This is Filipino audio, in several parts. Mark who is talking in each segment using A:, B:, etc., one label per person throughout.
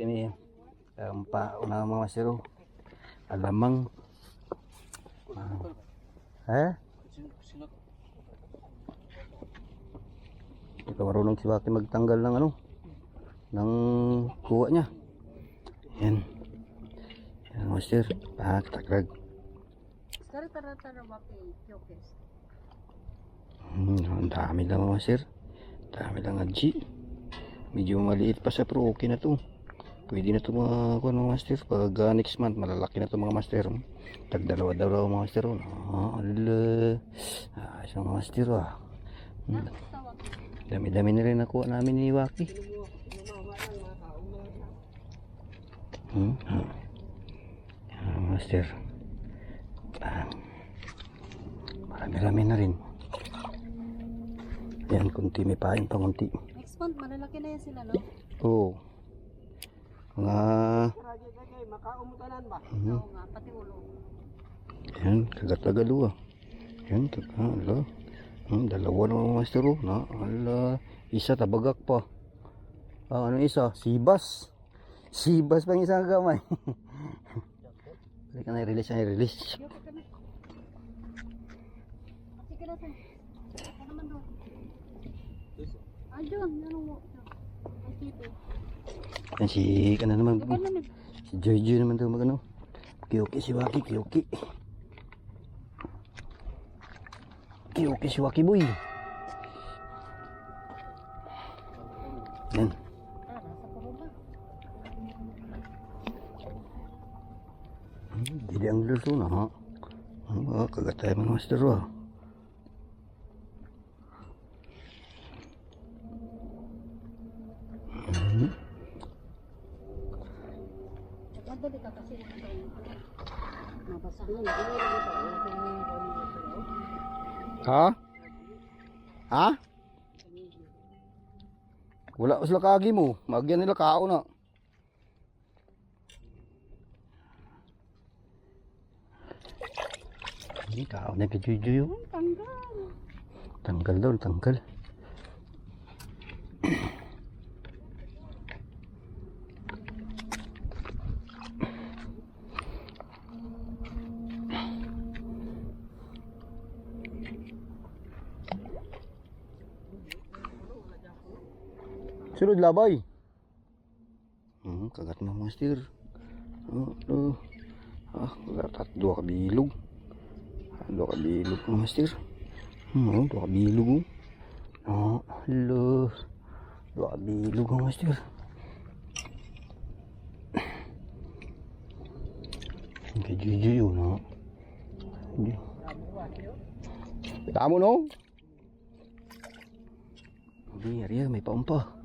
A: kini um, pa una mga masiro alamang Ah. eh ikaw marunong si Baki magtanggal ng ano ng kuha niya yan yan master ah takrag. Hmm, ang dami lang mga sir. Dami lang adji. Medyo maliit pa sa pero okay na to. Pwede na to mga mga master. Pag uh, next month, malalaki na to mga master. Tagdalawa dalawa mga master. Ah, ala. Ah, isang mga master ah. Hmm,
B: Sa wapi.
A: Dami-dami na rin nakuha namin ni Waki. Hmm. ah. Ah, master. Ah. Marami-rami na rin. Yan, kunti may pain pa kunti.
B: Next month malalaki na yan sila no?
A: Oo. Mga,
B: ulo.
A: yan, kagat-agad ah. Yan, taga, ala. Hmm, dalawa na mga master oh. Na, ala. Isa tabagak pa. Ah, ano isa? Sibas. Sibas pang isang kamay. Balik ka na i-release na i-release.
B: Kyokes ka
A: Yan si, ano naman. Si Joy naman daw mag ano. Kiyoki si Waki, Kiyoki. Kiyoki si Waki boy. Yan.
B: Ah.
A: Jadi ang luto na ha. Ano ba? Kagatay mga master ah.
B: Madali ka kasi mabasa na.
A: Ha? Ha? Wala sila kagi mo. Magyan nila kao na. Hindi, kao na kajuju yun.
B: Tanggal.
A: Tanggal daw, tanggal. Sulod labay. Hmm, kagat mo master. Oh, oh. Ah, kagat at dua ka bilog. Ah, Dua ka bilog mga master. Hmm, oh, dua ka bilog oh. Oh, hello. Dua ka bilog mga master. Kay Juju yun, no? Hindi. Tamo, no? Hindi, Ariya, may paumpa.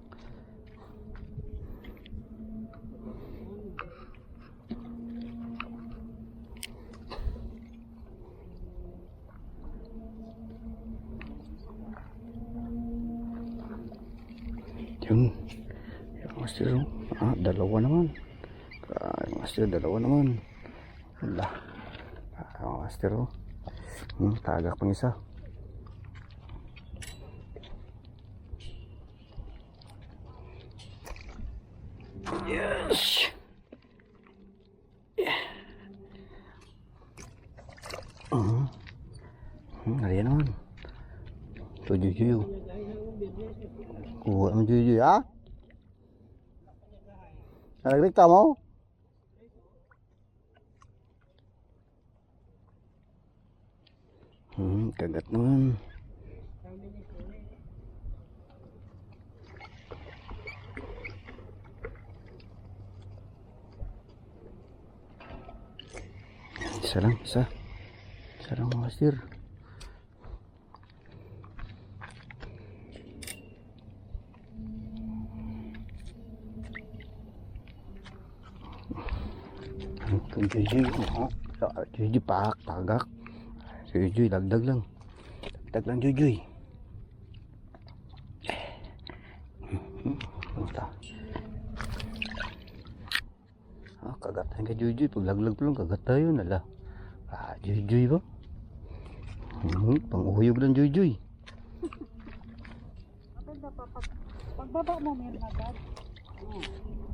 A: Yun. Yung master, oh. ah, dalawa naman. Ah, yung master, dalawa naman. Wala. Ah, yung master, oh. Hmm, tagak pang isa. Yes. Yeah. Uh-huh. Hmm, ada naman. Tu juju. Kuha mo juju, ha? Nalaglag ka mo? Hmm, kagat naman. Isa lang, isa. Isa lang mga sir. Kung Juju, ha? Juju pak, tagak. Juju, dagdag lang. Dagdag lang Juju. Basta. Ah, kagatan ka Juju. Paglaglag pa lang, kagat tayo nala. Ah, Juju ba? Hmm, pang-uhuyog lang Juju.
B: Maganda pa pag pagbaba mo meron agad. Oo.